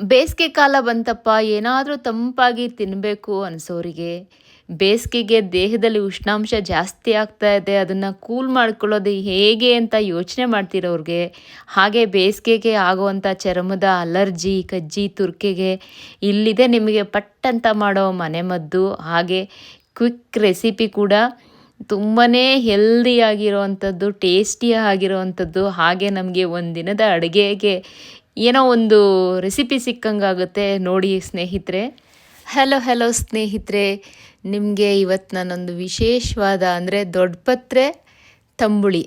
ಬೇಸಿಗೆ ಕಾಲ ಬಂತಪ್ಪ, ಏನಾದರೂ ತಂಪಾಗಿ ತಿನ್ನಬೇಕು ಅನಿಸೋರಿಗೆ. ಬೇಸಿಗೆಗೆ ದೇಹದಲ್ಲಿ ಉಷ್ಣಾಂಶ ಜಾಸ್ತಿ ಆಗ್ತಾ ಇದೆ, ಅದನ್ನು ಕೂಲ್ ಮಾಡ್ಕೊಳ್ಳೋದು ಹೇಗೆ ಅಂತ ಯೋಚನೆ ಮಾಡ್ತಿರೋರಿಗೆ. ಹಾಗೆ ಬೇಸಿಗೆಗೆ ಆಗುವಂಥ ಚರ್ಮದ ಅಲರ್ಜಿ, ಕಜ್ಜಿ, ತುರ್ಕೆಗೆ ಇಲ್ಲಿದೆ ನಿಮಗೆ ಪಟ್ಟಂತ ಮಾಡೋ ಮನೆಮದ್ದು ಹಾಗೆ ಕ್ವಿಕ್ ರೆಸಿಪಿ ಕೂಡ ತುಂಬಾ ಹೆಲ್ದಿಯಾಗಿರೋವಂಥದ್ದು ಟೇಸ್ಟಿ ಆಗಿರೋವಂಥದ್ದು ಹಾಗೆ ನಮಗೆ ಒಂದಿನದ ಅಡುಗೆಗೆ ಏನೋ ಒಂದು ರೆಸಿಪಿ ಸಿಕ್ಕಂಗಾಗುತ್ತೆ ನೋಡಿ ಸ್ನೇಹಿತರೆ. ಹಲೋ ಹಲೋ ಸ್ನೇಹಿತರೆ. ನಿಮಗೆ ಇವತ್ತು ನಾನೊಂದು ವಿಶೇಷವಾದ ಅಂದರೆ ದೊಡ್ಡಪತ್ರೆ ತಂಬುಳಿ.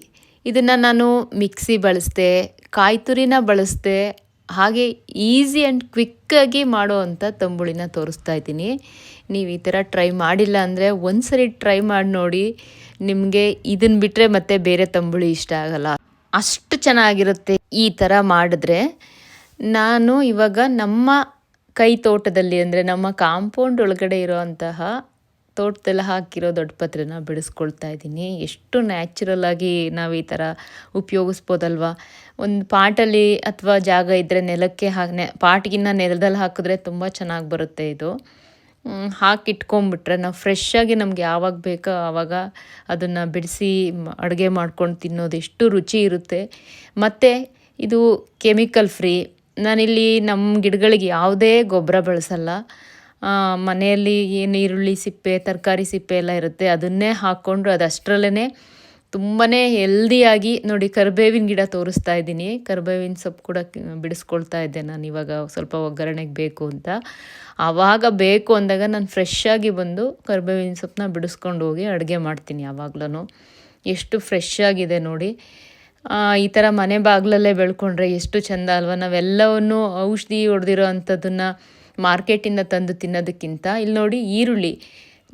ಇದನ್ನು ನಾನು ಮಿಕ್ಸಿ ಬಳಸಿದೆ ಕಾಯಿ ತುರಿನ ಬಳಸಿದೆ, ಹಾಗೆ ಈಸಿ ಆ್ಯಂಡ್ ಕ್ವಿಕ್ಕಾಗಿ ಮಾಡೋ ಅಂಥ ತಂಬುಳಿನ ತೋರಿಸ್ತಾ ಇದ್ದೀನಿ. ನೀವು ಈ ಥರ ಟ್ರೈ ಮಾಡಿಲ್ಲ ಅಂದರೆ ಒಂದು ಸರಿ ಟ್ರೈ ಮಾಡಿ ನೋಡಿ, ನಿಮಗೆ ಇದನ್ನು ಬಿಟ್ಟರೆ ಮತ್ತೆ ಬೇರೆ ತಂಬುಳಿ ಇಷ್ಟ ಆಗಲ್ಲ. ಅಷ್ಟು ಚೆನ್ನಾಗಿರುತ್ತೆ ಈ ಥರ ಮಾಡಿದ್ರೆ. ನಾನು ಇವಾಗ ನಮ್ಮ ಕೈ ತೋಟದಲ್ಲಿ ಅಂದರೆ ನಮ್ಮ ಕಾಂಪೌಂಡ್ ಒಳಗಡೆ ಇರೋವಂತಹ ತೋಟದಲ್ಲಿ ಹಾಕಿರೋ ದೊಡ್ಡ ಪತ್ರೆನ ಬಿಡಿಸ್ಕೊಳ್ತಾ ಇದ್ದೀನಿ. ಎಷ್ಟು ನ್ಯಾಚುರಲ್ ಆಗಿ ನಾವು ಈ ಥರ ಉಪಯೋಗಿಸ್ಬೋದಲ್ವ? ಒಂದು ಪಾಟಲ್ಲಿ ಅಥವಾ ಜಾಗ ಇದ್ದರೆ ನೆಲಕ್ಕೆ ಹಾಕಿ ಪಾಟ್ಗಿನ್ನ ನೆಲದಲ್ಲಿ ಹಾಕಿದ್ರೆ ತುಂಬ ಚೆನ್ನಾಗಿ ಬರುತ್ತೆ ಇದು. ಹಾಕಿಟ್ಕೊಂಬಿಟ್ರೆ ನಾವು ಫ್ರೆಶ್ಶಾಗಿ ನಮ್ಗೆ ಯಾವಾಗ ಬೇಕೋ ಆವಾಗ ಅದನ್ನು ಬಿಡಿಸಿ ಅಡುಗೆ ಮಾಡ್ಕೊಂಡು ತಿನ್ನೋದು ಎಷ್ಟು ರುಚಿ ಇರುತ್ತೆ. ಮತ್ತು ಇದು ಕೆಮಿಕಲ್ ಫ್ರೀ ನಾನಿಲ್ಲಿ ನಮ್ಮ ಗಿಡಗಳಿಗೆ ಯಾವುದೇ ಗೊಬ್ಬರ ಬಳಸಲ್ಲ. ಮನೆಯಲ್ಲಿ ಏನು ಈರುಳ್ಳಿ ಸಿಪ್ಪೆ, ತರಕಾರಿ ಸಿಪ್ಪೆ ಎಲ್ಲ ಇರುತ್ತೆ, ಅದನ್ನೇ ಹಾಕ್ಕೊಂಡು ಅದಷ್ಟರಲ್ಲೇ ತುಂಬಾ ಹೆಲ್ದಿಯಾಗಿ ನೋಡಿ ಕರಿಬೇವಿನ ಗಿಡ ತೋರಿಸ್ತಾ ಇದ್ದೀನಿ. ಕರಿಬೇವಿನ ಸೊಪ್ಪು ಕೂಡ ಬಿಡಿಸ್ಕೊಳ್ತಾ ಇದ್ದೆ ನಾನು, ಇವಾಗ ಸ್ವಲ್ಪ ಒಗ್ಗರಣೆಗೆ ಬೇಕು ಅಂತ. ಆವಾಗ ಬೇಕು ಅಂದಾಗ ನಾನು ಫ್ರೆಶ್ ಆಗಿ ಬಂದು ಕರಿಬೇವಿನ ಸೊಪ್ಪನ್ನ ಬಿಡಿಸ್ಕೊಂಡು ಹೋಗಿ ಅಡುಗೆ ಮಾಡ್ತೀನಿ ಯಾವಾಗ್ಲೂ ಎಷ್ಟು ಫ್ರೆಶ್ ಆಗಿದೆ ನೋಡಿ. ಈ ಥರ ಮನೆ ಬಾಗಿಲಲ್ಲೇ ಬೆಳ್ಕೊಂಡ್ರೆ ಎಷ್ಟು ಚೆಂದ ಅಲ್ವಾ? ನಾವೆಲ್ಲವನ್ನು ಔಷಧಿ ಹೊಡೆದಿರೋ ಅಂಥದ್ದನ್ನು ಮಾರ್ಕೆಟಿಂದ ತಂದು ತಿನ್ನೋದಕ್ಕಿಂತ ಇಲ್ಲಿ ನೋಡಿ ಈರುಳ್ಳಿ.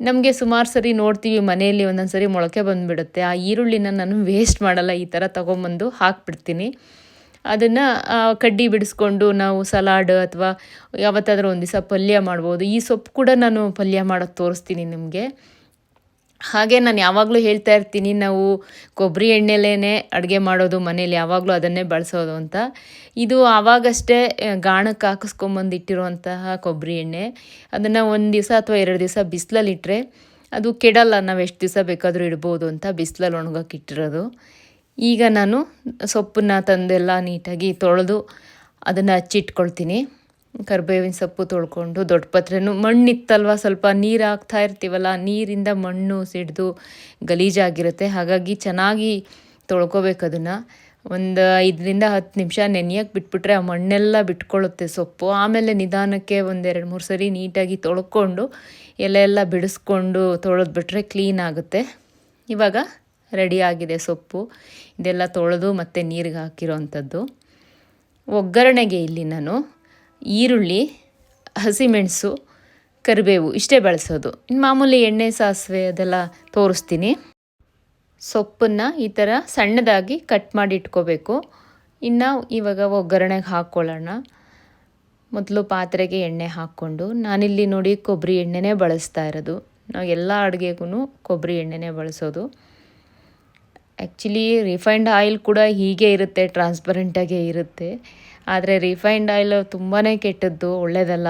ನಮಗೆ ಸುಮಾರು ಸರಿ ನೋಡ್ತೀವಿ, ಮನೆಯಲ್ಲಿ ಒಂದೊಂದು ಸರಿ ಮೊಳಕೆ ಬಂದುಬಿಡುತ್ತೆ. ಆ ಈರುಳ್ಳಿನ ನಾನು ವೇಸ್ಟ್ ಮಾಡಲ್ಲ, ಈ ಥರ ತೊಗೊಂಬಂದು ಹಾಕ್ಬಿಡ್ತೀನಿ. ಅದನ್ನು ಕಡ್ಡಿ ಬಿಡಿಸ್ಕೊಂಡು ನಾವು ಸಲಾಡ್ ಅಥವಾ ಯಾವತ್ತಾದರೂ ಒಂದು ದಿವಸ ಪಲ್ಯ ಮಾಡ್ಬೋದು. ಈ ಸೊಪ್ಪು ಕೂಡ ನಾನು ಪಲ್ಯ ಮಾಡೋದು ತೋರಿಸ್ತೀನಿ ನಿಮಗೆ. ಹಾಗೆ ನಾನು ಯಾವಾಗಲೂ ಹೇಳ್ತಾ ಇರ್ತೀನಿ, ನಾವು ಕೊಬ್ಬರಿ ಎಣ್ಣೆಲೇ ಅಡುಗೆ ಮಾಡೋದು ಮನೇಲಿ, ಯಾವಾಗಲೂ ಅದನ್ನೇ ಬಳಸೋದು ಅಂತ. ಇದು ಆವಾಗಷ್ಟೇ ಗಾಣಕ್ಕೆ ಹಾಕಿಸ್ಕೊಂಬಂದಿಟ್ಟಿರುವಂತಹ ಕೊಬ್ಬರಿ ಎಣ್ಣೆ. ಅದನ್ನು ಒಂದು ದಿವಸ ಅಥವಾ ಎರಡು ದಿವಸ ಬಿಸಿಲಲ್ಲಿ ಇಟ್ಟರೆ ಅದು ಕೆಡಲ್ಲ, ನಾವು ಎಷ್ಟು ದಿವಸ ಬೇಕಾದರೂ ಇಡ್ಬೋದು ಅಂತ ಬಿಸಿಲಲ್ಲಿ ಒಣಗೋಕೆ ಇಟ್ಟಿರೋದು. ಈಗ ನಾನು ಸೊಪ್ಪನ್ನ ತಂದೆಲ್ಲ ನೀಟಾಗಿ ತೊಳೆದು ಅದನ್ನು ಹಚ್ಚಿಟ್ಕೊಳ್ತೀನಿ. ಕರಿಬೇವಿನ ಸೊಪ್ಪು ತೊಳ್ಕೊಂಡು ದೊಡ್ಡ ಪತ್ರೆನೂ ಮಣ್ಣಿತ್ತಲ್ವ? ಸ್ವಲ್ಪ ನೀರು ಹಾಕ್ತಾ ಇರ್ತೀವಲ್ಲ, ನೀರಿಂದ ಮಣ್ಣು ಸಿಡಿದು ಗಲೀಜಾಗಿರುತ್ತೆ. ಹಾಗಾಗಿ ಚೆನ್ನಾಗಿ ತೊಳ್ಕೊಬೇಕು ಅದನ್ನು. ಒಂದು ಐದರಿಂದ ಹತ್ತು ನಿಮಿಷ ನೆನೆಯಕ್ಕೆ ಬಿಟ್ಬಿಟ್ರೆ ಆ ಮಣ್ಣೆಲ್ಲ ಬಿಟ್ಕೊಳ್ಳುತ್ತೆ ಸೊಪ್ಪು. ಆಮೇಲೆ ನಿಧಾನಕ್ಕೆ ಒಂದೆರಡು ಮೂರು ಸರಿ ನೀಟಾಗಿ ತೊಳ್ಕೊಂಡು ಎಲೆ ಎಲ್ಲ ಬಿಡಿಸ್ಕೊಂಡು ತೊಳೆದ್ಬಿಟ್ರೆ ಕ್ಲೀನ್ ಆಗುತ್ತೆ. ಇವಾಗ ರೆಡಿ ಆಗಿದೆ ಸೊಪ್ಪು. ಇದೆಲ್ಲ ತೊಳೆದು ಮತ್ತು ನೀರಿಗೆ ಹಾಕಿರೋ ಅಂಥದ್ದು ಒಗ್ಗರಣೆಗೆ ಇಲ್ಲಿ ನಾನು ಈರುಳ್ಳಿ, ಹಸಿಮೆಣಸು, ಕರಿಬೇವು ಇಷ್ಟೇ ಬಳಸೋದು. ಇನ್ನು ಮಾಮೂಲಿ ಎಣ್ಣೆ, ಸಾಸಿವೆ ಅದೆಲ್ಲ ತೋರಿಸ್ತೀನಿ. ಸೊಪ್ಪನ್ನು ಈ ಥರ ಸಣ್ಣದಾಗಿ ಕಟ್ ಮಾಡಿ ಇಟ್ಕೋಬೇಕು. ಇನ್ನು ಇವಾಗ ಒಗ್ಗರಣೆಗೆ ಹಾಕ್ಕೊಳ್ಳೋಣ ಮೊದಲು ಪಾತ್ರೆಗೆ ಎಣ್ಣೆ ಹಾಕ್ಕೊಂಡು, ನಾನಿಲ್ಲಿ ನೋಡಿ ಕೊಬ್ಬರಿ ಎಣ್ಣೆನೇ ಬಳಸ್ತಾ ಇರೋದು. ನಾವು ಎಲ್ಲ ಅಡುಗೆಗೂ ಕೊಬ್ಬರಿ ಎಣ್ಣೆನೇ ಬಳಸೋದು. ಆ್ಯಕ್ಚುಲಿ ರಿಫೈನ್ಡ್ ಆಯಿಲ್ ಕೂಡ ಹೀಗೆ ಇರುತ್ತೆ ಟ್ರಾನ್ಸ್ಪರೆಂಟಾಗೆ ಇರುತ್ತೆ. ಆದರೆ ರಿಫೈನ್ಡ್ ಆಯಿಲ್ ತುಂಬಾ ಕೆಟ್ಟದ್ದು ಒಳ್ಳೆಯದಲ್ಲ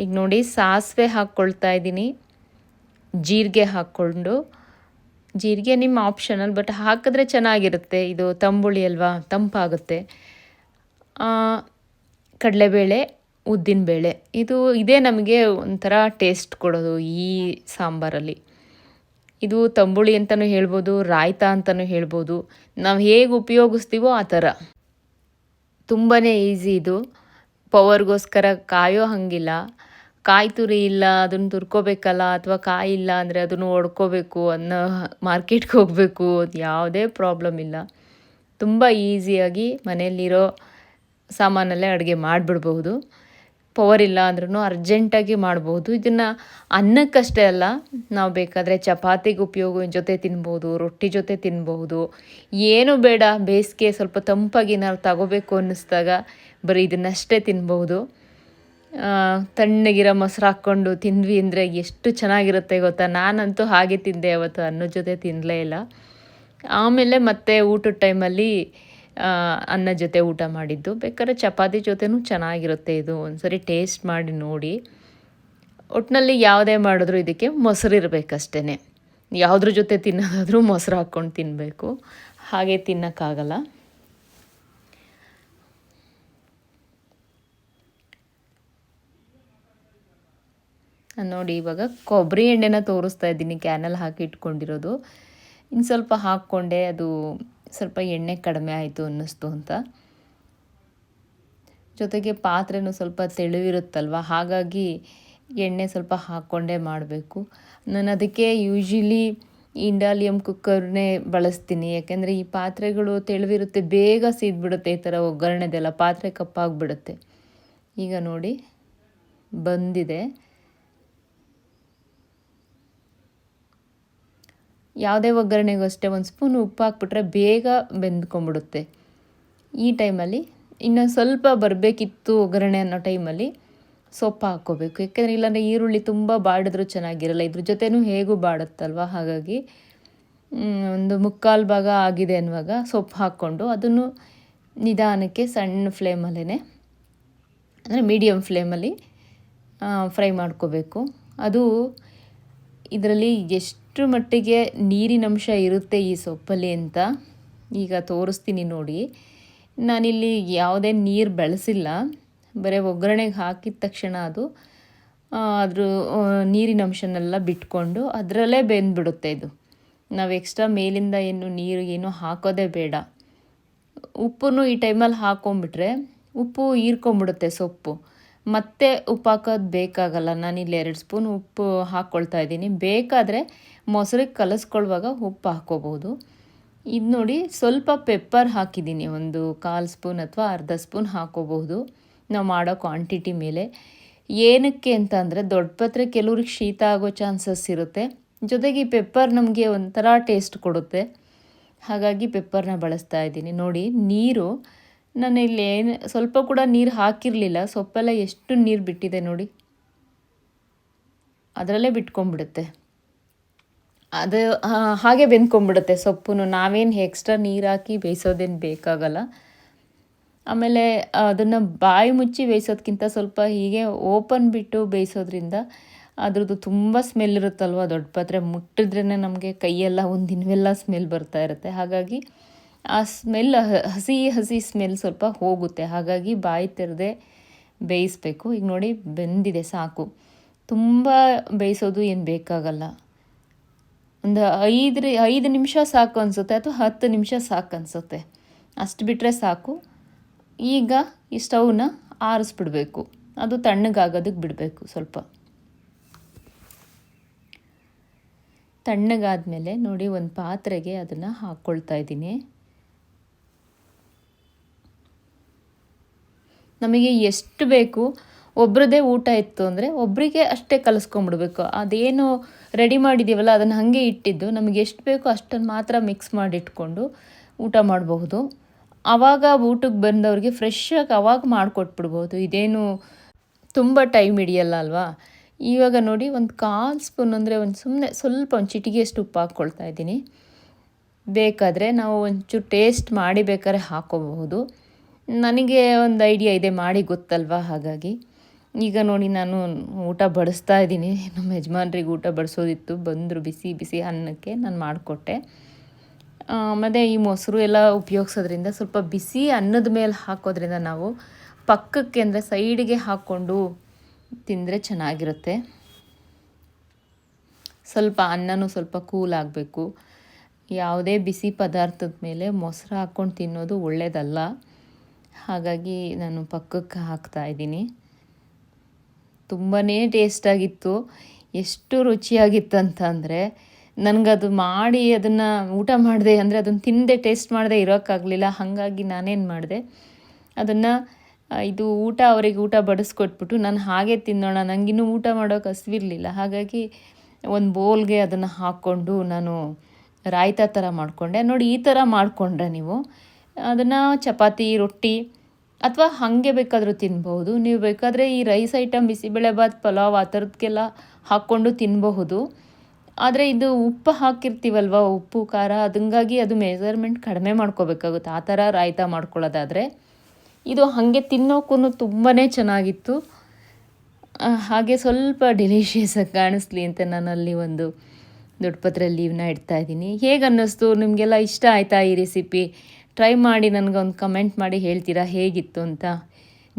ಈಗ ನೋಡಿ, ಸಾಸಿವೆ ಹಾಕ್ಕೊಳ್ತಾ ಇದ್ದೀನಿ. ಜೀರಿಗೆ ಹಾಕ್ಕೊಂಡು. ಜೀರಿಗೆ ನಿಮ್ಮ ಆಪ್ಷನಲ್ ಬಟ್ ಹಾಕಿದ್ರೆ ಚೆನ್ನಾಗಿರುತ್ತೆ. ಇದು ತಂಬುಳಿ ಅಲ್ವಾ, ತಂಪಾಗುತ್ತೆ. ಕಡಲೆಬೇಳೆ ಉದ್ದಿನಬೇಳೆ ಇದು ಇದೇ ನಮಗೆ ಒಂಥರ ಟೇಸ್ಟ್ ಕೊಡೋದು ಈ ಸಾಂಬಾರಲ್ಲಿ. ಇದು ತಂಬುಳಿ ಅಂತಲೂ ಹೇಳ್ಬೋದು, ರಾಯ್ತ ಅಂತಲೂ ಹೇಳ್ಬೋದು. ನಾವು ಹೇಗೆ ಉಪಯೋಗಿಸ್ತೀವೋ ಆ ಥರ. ತುಂಬಾ ಈಸಿ ಇದು. ಪವರ್ಗೋಸ್ಕರ ಕಾಯೋ ಹಾಗಿಲ್ಲ. ಕಾಯಿ ತುರಿ ಇಲ್ಲ, ಅದನ್ನು ತುರ್ಕೋಬೇಕಲ್ಲ ಅಥವಾ ಕಾಯಿ ಇಲ್ಲ ಅಂದರೆ ಅದನ್ನು ಒಡ್ಕೋಬೇಕು ಅನ್ನೋ ಮಾರ್ಕೆಟ್ಗೆ ಹೋಗಬೇಕು ಯಾವುದೇ ಪ್ರಾಬ್ಲಮ್ ಇಲ್ಲ. ತುಂಬ ಈಸಿಯಾಗಿ ಮನೆಯಲ್ಲಿರೋ ಸಾಮಾನಲ್ಲೇ ಅಡುಗೆ ಮಾಡಿಬಿಡ್ಬಹುದು. ಪವರ್ ಇಲ್ಲ ಅಂದ್ರೂ ಅರ್ಜೆಂಟಾಗಿ ಮಾಡ್ಬೋದು. ಇದನ್ನು ಅನ್ನಕ್ಕಷ್ಟೇ ಅಲ್ಲ, ನಾವು ಬೇಕಾದರೆ ಚಪಾತಿಗೆ ಉಪಯೋಗ ಜೊತೆ ತಿನ್ಬೋದು, ರೊಟ್ಟಿ ಜೊತೆ ತಿನ್ಬಹುದು ಏನು ಬೇಡ, ಬೇಸಿಗೆ ಸ್ವಲ್ಪ ತಂಪಾಗಿ ನಾವು ತಗೋಬೇಕು ಅನ್ನಿಸ್ದಾಗ ಬರೀ ಇದನ್ನಷ್ಟೇ ತಿನ್ಬಹುದು ತಣ್ಣಗಿರೋ ಮೊಸರು ಹಾಕ್ಕೊಂಡು ತಿಂದ್ವಿ ಅಂದರೆ ಎಷ್ಟು ಚೆನ್ನಾಗಿರುತ್ತೆ ಗೊತ್ತಾ? ನಾನಂತೂ ಹಾಗೆ ತಿಂದೆ ಅವತ್ತು, ಅನ್ನದ ಜೊತೆ ತಿನ್ನಲೇ ಇಲ್ಲ. ಆಮೇಲೆ ಮತ್ತೆ ಊಟದ ಟೈಮಲ್ಲಿ ಅನ್ನ ಜೊತೆ ಊಟ ಮಾಡಿದ್ದು. ಬೇಕಾದ್ರೆ ಚಪಾತಿ ಜೊತೆನೂ ಚೆನ್ನಾಗಿರುತ್ತೆ ಇದು. ಒಂದ್ಸರಿ ಟೇಸ್ಟ್ ಮಾಡಿ ನೋಡಿ. ಒಟ್ಟಿನಲ್ಲಿ ಯಾವುದೇ ಮಾಡಿದ್ರು ಇದಕ್ಕೆ ಮೊಸರು ಇರಬೇಕಷ್ಟೇ ಯಾವುದ್ರ ಜೊತೆ ತಿನ್ನೋದಾದರೂ ಮೊಸರು ಹಾಕ್ಕೊಂಡು ತಿನ್ನಬೇಕು ಹಾಗೆ ತಿನ್ನೋಕ್ಕಾಗಲ್ಲ. ನೋಡಿ ಇವಾಗ ಕೊಬ್ಬರಿ ಎಣ್ಣೆನ ತೋರಿಸ್ತಾ ಇದ್ದೀನಿ. ಕ್ಯಾನಲ್ ಹಾಕಿ ಇಟ್ಕೊಂಡಿರೋದು. ಇನ್ನು ಸ್ವಲ್ಪ ಹಾಕ್ಕೊಂಡೆ ಅದು ಸ್ವಲ್ಪ ಎಣ್ಣೆ ಕಡಿಮೆ ಆಯಿತು ಅನ್ನಿಸ್ತು ಅಂತ. ಜೊತೆಗೆ ಪಾತ್ರೆನೂ ಸ್ವಲ್ಪ ತೆಳುವಿರುತ್ತಲ್ವ? ಹಾಗಾಗಿ ಎಣ್ಣೆ ಸ್ವಲ್ಪ ಹಾಕ್ಕೊಂಡೇ ಮಾಡಬೇಕು. ನಾನು ಅದಕ್ಕೆ ಯೂಶ್ವಲಿ ಇಂಡಾಲಿಯಮ್ ಕುಕ್ಕರ್ನೇ ಬಳಸ್ತೀನಿ. ಯಾಕೆಂದರೆ ಈ ಪಾತ್ರೆಗಳು ತೆಳುವಿರುತ್ತೆ, ಬೇಗ ಸೀದ್ಬಿಡುತ್ತೆ ಈ ಥರ ಒಗ್ಗರಣೆದೆಲ್ಲ. ಪಾತ್ರೆ ಕಪ್ಪಾಗಿಬಿಡುತ್ತೆ. ಈಗ ನೋಡಿ, ಬಂದಿದೆ. ಯಾವುದೇ ಒಗ್ಗರಣೆಗೂ ಅಷ್ಟೇ ಒಂದು ಸ್ಪೂನ್ ಉಪ್ಪು ಹಾಕ್ಬಿಟ್ರೆ ಬೇಗ ಬೆಂದ್ಕೊಂಬಿಡುತ್ತೆ. ಈ ಟೈಮಲ್ಲಿ ಇನ್ನು ಸ್ವಲ್ಪ ಬರಬೇಕಿತ್ತು ಒಗ್ಗರಣೆ ಅನ್ನೋ ಟೈಮಲ್ಲಿ ಸೊಪ್ಪು ಹಾಕ್ಕೋಬೇಕು. ಯಾಕೆಂದರೆ ಇಲ್ಲಾಂದರೆ ಈರುಳ್ಳಿ ತುಂಬ ಬಾಡಿದ್ರೂ ಚೆನ್ನಾಗಿರಲ್ಲ. ಇದ್ರ ಜೊತೆನೂ ಹೇಗೂ ಬಾಡುತ್ತಲ್ವ? ಹಾಗಾಗಿ ಒಂದು ಮುಕ್ಕಾಲು ಭಾಗ ಆಗಿದೆ ಅನ್ನುವಾಗ ಸೊಪ್ಪು ಹಾಕ್ಕೊಂಡು ಅದನ್ನು ನಿಧಾನಕ್ಕೆ ಸಣ್ಣ ಫ್ಲೇಮಲ್ಲೇ ಅಂದರೆ ಮೀಡಿಯಮ್ ಫ್ಲೇಮಲ್ಲಿ ಫ್ರೈ ಮಾಡ್ಕೋಬೇಕು. ಅದು ಇದರಲ್ಲಿ ಎಷ್ಟು ಮಟ್ಟಿಗೆ ನೀರಿನಂಶ ಇರುತ್ತೆ ಈ ಸೊಪ್ಪಲ್ಲಿ ಅಂತ ಈಗ ತೋರಿಸ್ತೀನಿ ನೋಡಿ. ನಾನಿಲ್ಲಿ ಯಾವುದೇ ನೀರು ಬಳಸಿಲ್ಲ. ಬರೀ ಒಗ್ಗರಣೆಗೆ ಹಾಕಿದ ತಕ್ಷಣ ಅದು ಅದ್ರ ನೀರಿನ ಅಂಶನೆಲ್ಲ ಬಿಟ್ಕೊಂಡು ಅದರಲ್ಲೇ ಬೆಂದ್ಬಿಡುತ್ತೆ ಇದು. ನಾವು ಎಕ್ಸ್ಟ್ರಾ ಮೇಲಿಂದ ಏನು ನೀರು ಏನು ಹಾಕೋದೇ ಬೇಡ. ಉಪ್ಪನ್ನು ಈ ಟೈಮಲ್ಲಿ ಹಾಕೊಂಡ್ಬಿಟ್ರೆ ಉಪ್ಪು ಹೀರ್ಕೊಂಬಿಡುತ್ತೆ ಸೊಪ್ಪು. ಮತ್ತೆ ಉಪ್ಪು ಹಾಕೋದು ಬೇಕಾಗಲ್ಲ ಇಲ್ಲಿ ಎರಡು ಸ್ಪೂನ್ ಉಪ್ಪು ಹಾಕ್ಕೊಳ್ತಾ ಇದ್ದೀನಿ. ಬೇಕಾದರೆ ಮೊಸರಿಗೆ ಕಲಿಸ್ಕೊಳ್ವಾಗ ಉಪ್ಪು ಹಾಕ್ಕೋಬೋದು. ಇದು ನೋಡಿ ಸ್ವಲ್ಪ ಪೆಪ್ಪರ್ ಹಾಕಿದ್ದೀನಿ. ಒಂದು ಕಾಲು ಸ್ಪೂನ್ ಅಥವಾ ಅರ್ಧ ಸ್ಪೂನ್ ಹಾಕ್ಕೋಬಹುದು. ನಾವು ಮಾಡೋ ಕ್ವಾಂಟಿಟಿ ಮೇಲೆ. ಏನಕ್ಕೆ ಅಂತ ಅಂದರೆ ದೊಡ್ಡ ಪತ್ರೆ ಕೆಲವ್ರಿಗೆ ಶೀತ ಆಗೋ ಚಾನ್ಸಸ್ ಇರುತ್ತೆ. ಜೊತೆಗೆ ಈ ಪೆಪ್ಪರ್ ನಮಗೆ ಒಂಥರ ಟೇಸ್ಟ್ ಕೊಡುತ್ತೆ. ಹಾಗಾಗಿ ಪೆಪ್ಪರ್ನ ಬಳಸ್ತಾ ಇದ್ದೀನಿ. ನೋಡಿ, ನೀರು ನಾನು ಇಲ್ಲಿ ಏನು ಸ್ವಲ್ಪ ಕೂಡ ನೀರು ಹಾಕಿರಲಿಲ್ಲ. ಸೊಪ್ಪೆಲ್ಲ ಎಷ್ಟು ನೀರು ಬಿಟ್ಟಿದೆ ನೋಡಿ. ಅದರಲ್ಲೇ ಬಿಟ್ಕೊಂಡ್ಬಿಡುತ್ತೆ. ಅದು ಹಾಗೆ ಬೆಂದ್ಕೊಂಡ್ಬಿಡುತ್ತೆ ಸೊಪ್ಪು ನಾವೇನು ಎಕ್ಸ್ಟ್ರಾ ನೀರು ಹಾಕಿ ಬೇಯಿಸೋದೇನು ಬೇಕಾಗಲ್ಲ. ಆಮೇಲೆ ಅದನ್ನು ಬಾಯಿ ಮುಚ್ಚಿ ಬೇಯಿಸೋದಕ್ಕಿಂತ ಸ್ವಲ್ಪ ಹೀಗೆ ಓಪನ್ ಬಿಟ್ಟು ಬೇಯಿಸೋದ್ರಿಂದ ಅದ್ರದ್ದು ತುಂಬ ಸ್ಮೆಲ್ ಇರುತ್ತಲ್ವ ದೊಡ್ಡ ಪಾತ್ರೆ ಮುಟ್ಟಿದ್ರೇ ನಮಗೆ ಕೈಯೆಲ್ಲ ಒಂದಿನವೆಲ್ಲ ಸ್ಮೆಲ್ ಬರ್ತಾ ಇರುತ್ತೆ. ಹಾಗಾಗಿ ಆ ಸ್ಮೆಲ್ ಹಸಿ ಹಸಿ ಸ್ಮೆಲ್ ಸ್ವಲ್ಪ ಹೋಗುತ್ತೆ. ಹಾಗಾಗಿ ಬಾಯಿ ತೆರೆದೇ ಬೇಯಿಸ್ಬೇಕು. ಈಗ ನೋಡಿ ಬೆಂದಿದೆ ಸಾಕು. ತುಂಬ ಬೇಯಿಸೋದು ಏನು ಬೇಕಾಗಲ್ಲ. ಒಂದು ಐದು ಐದು ನಿಮಿಷ ಸಾಕು ಅನಿಸುತ್ತೆ ಅಥವಾ ಹತ್ತು ನಿಮಿಷ ಸಾಕು ಅನಿಸುತ್ತೆ. ಅಷ್ಟು ಬಿಟ್ಟರೆ ಸಾಕು. ಈಗ ಈ ಸ್ಟವ್ನ ಆರಿಸ್ಬಿಡ್ಬೇಕು. ಅದು ತಣ್ಣಗಾಗೋದಕ್ಕೆ ಬಿಡಬೇಕು ಸ್ವಲ್ಪ. ತಣ್ಣಗಾದ ಮೇಲೆ ನೋಡಿ ಒಂದು ಪಾತ್ರೆಗೆ ಅದನ್ನು ಹಾಕ್ಕೊಳ್ತಾ ಇದ್ದೀನಿ. ನಮಗೆ ಎಷ್ಟು ಬೇಕು ಒಬ್ಬರದೇ ಊಟ ಇತ್ತು ಅಂದರೆ ಒಬ್ಬರಿಗೆ ಅಷ್ಟೇ ಕಲಿಸ್ಕೊಂಬಿಡ್ಬೇಕು ಅದೇನು ರೆಡಿ ಮಾಡಿದ್ದೀವಲ್ಲ ಅದನ್ನು ಹಾಗೆ ಇಟ್ಟಿದ್ದು, ನಮಗೆ ಎಷ್ಟು ಬೇಕೋ ಅಷ್ಟನ್ನು ಮಾತ್ರ ಮಿಕ್ಸ್ ಮಾಡಿಟ್ಕೊಂಡು ಊಟ ಮಾಡಬಹುದು. ಆವಾಗ ಊಟಕ್ಕೆ ಬಂದವ್ರಿಗೆ ಫ್ರೆಶ್ಶಾಗಿ ಅವಾಗ ಮಾಡಿಕೊಟ್ಬಿಡ್ಬೋದು ಇದೇನು ತುಂಬ ಟೈಮ್ ಹಿಡಿಯಲ್ಲ ಅಲ್ವಾ? ಇವಾಗ ನೋಡಿ, ಒಂದು ಕಾಲು ಸ್ಪೂನ್ ಅಂದರೆ ಒಂದು ಸುಮ್ಮನೆ ಸ್ವಲ್ಪ ಒಂದು ಚಿಟಿಗೆಯಷ್ಟು ಉಪ್ಪು ಹಾಕ್ಕೊಳ್ತಾ ಇದ್ದೀನಿ. ಬೇಕಾದರೆ ನಾವು ಒಂಚೂರು ಟೇಸ್ಟ್ ಮಾಡಿ ಬೇಕಾದ್ರೆ ಹಾಕ್ಕೋಬಹುದು. ನನಗೆ ಒಂದು ಐಡಿಯಾ ಇದೆ, ಮಾಡಿ ಗೊತ್ತಲ್ವಾ? ಹಾಗಾಗಿ ಈಗ ನೋಡಿ ನಾನು ಊಟ ಬಡಿಸ್ತಾ ಇದ್ದೀನಿ. ನಮ್ಮ ಯಜಮಾನ್ರಿಗೆ ಊಟ ಬಡಿಸೋದಿತ್ತು. ಬಂದರು ಬಿಸಿ ಬಿಸಿ ಅನ್ನಕ್ಕೆ ನಾನು ಮಾಡಿಕೊಟ್ಟೆ. ಮತ್ತು ಈ ಮೊಸರು ಎಲ್ಲ ಉಪಯೋಗಿಸೋದ್ರಿಂದ ಸ್ವಲ್ಪ ಬಿಸಿ ಅನ್ನದ ಮೇಲೆ ಹಾಕೋದ್ರಿಂದ ನಾವು ಪಕ್ಕಕ್ಕೆ ಅಂದರೆ ಸೈಡಿಗೆ ಹಾಕ್ಕೊಂಡು ತಿಂದರೆ ಚೆನ್ನಾಗಿರುತ್ತೆ. ಸ್ವಲ್ಪ ಅನ್ನನೂ ಸ್ವಲ್ಪ ಕೂಲ್ ಆಗಬೇಕು. ಯಾವುದೇ ಬಿಸಿ ಪದಾರ್ಥದ ಮೇಲೆ ಮೊಸರು ಹಾಕ್ಕೊಂಡು ತಿನ್ನೋದು ಒಳ್ಳೆಯದಲ್ಲ ಹಾಗಾಗಿ ನಾನು ಪಕ್ಕಕ್ಕೆ ಹಾಕ್ತಾ ಇದ್ದೀನಿ. ತುಂಬಾ ಟೇಸ್ಟಾಗಿತ್ತು. ಎಷ್ಟು ರುಚಿಯಾಗಿತ್ತು ಅಂತಂದರೆ ನನಗದು ಮಾಡಿ ಅದನ್ನು ಊಟ ಮಾಡಿದೆ ಅಂದರೆ ಅದನ್ನು ತಿಂದೆ, ಟೇಸ್ಟ್ ಮಾಡದೆ ಇರೋಕ್ಕಾಗಲಿಲ್ಲ. ಹಾಗಾಗಿ ನಾನೇನು ಮಾಡಿದೆ, ಅದನ್ನು ಇದು ಊಟ ಅವರಿಗೆ ಊಟ ಬಡಿಸ್ಕೊಟ್ಬಿಟ್ಟು ನಾನು ಹಾಗೆ ತಿನ್ನೋಣ ನನಗಿನ್ನೂ ಊಟ ಮಾಡೋಕೆ ಹಸಿವಿರಲಿಲ್ಲ. ಹಾಗಾಗಿ ಒಂದು ಬೋಲ್ಗೆ ಅದನ್ನು ಹಾಕ್ಕೊಂಡು ನಾನು ರಾಯ್ತ ಥರ ಮಾಡಿಕೊಂಡೆ. ನೋಡಿ ಈ ಥರ ಮಾಡಿಕೊಂಡ್ರೆ ನೀವು. ಅದನ್ನು ಚಪಾತಿ, ರೊಟ್ಟಿ ಅಥವಾ ಹಾಗೆ ಬೇಕಾದರೂ ತಿನ್ಬಹುದು. ನೀವು ಬೇಕಾದರೆ ಈ ರೈಸ್ ಐಟಮ್ ಬಿಸಿಬೇಳೆಬಾತ್, ಪಲಾವ್ ಆ ಥರದ್ಕೆಲ್ಲ ಹಾಕ್ಕೊಂಡು ತಿನ್ನಬಹುದು ಆದರೆ ಇದು ಉಪ್ಪು ಹಾಕಿರ್ತೀವಲ್ವ, ಉಪ್ಪು, ಖಾರ, ಅದಂಗಾಗಿ ಅದು ಮೆಜರ್ಮೆಂಟ್ ಕಡಿಮೆ ಮಾಡ್ಕೋಬೇಕಾಗುತ್ತೆ. ಆ ಥರ ರಾಯ್ತ ಮಾಡ್ಕೊಳ್ಳೋದಾದರೆ. ಇದು ಹಾಗೆ ತಿನ್ನೋಕ್ಕೂ ತುಂಬಾ ಚೆನ್ನಾಗಿತ್ತು. ಹಾಗೆ ಸ್ವಲ್ಪ ಡೆಲಿಷಿಯಸ್ ಆಗಿ ಕಾಣಿಸ್ಲಿ ಅಂತ ನಾನು ಅಲ್ಲಿ ಒಂದು ದೊಡ್ಡ ಪತ್ರ ಲೀವ್ನ ಇಡ್ತಾ ಇದ್ದೀನಿ. ಹೇಗೆ ಅನ್ನಿಸ್ತು ನಿಮಗೆಲ್ಲ ಇಷ್ಟ ಆಯಿತಾ ಈ ರೆಸಿಪಿ ಟ್ರೈ ಮಾಡಿ ನನಗೊಂದು ಕಮೆಂಟ್ ಮಾಡಿ ಹೇಳ್ತೀರಾ? ಹೇಗಿತ್ತು ಅಂತ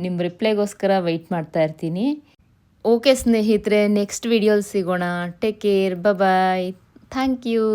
ನಿಮ್ಮ ರಿಪ್ಲೈಗೋಸ್ಕರ ವೆಯ್ಟ್ ಮಾಡ್ತಾ ಇರ್ತೀನಿ. ಓಕೆ ಸ್ನೇಹಿತರೆ ನೆಕ್ಸ್ಟ್ ವಿಡಿಯೋಲಿ ಸಿಗೋಣ. Take care bye thank you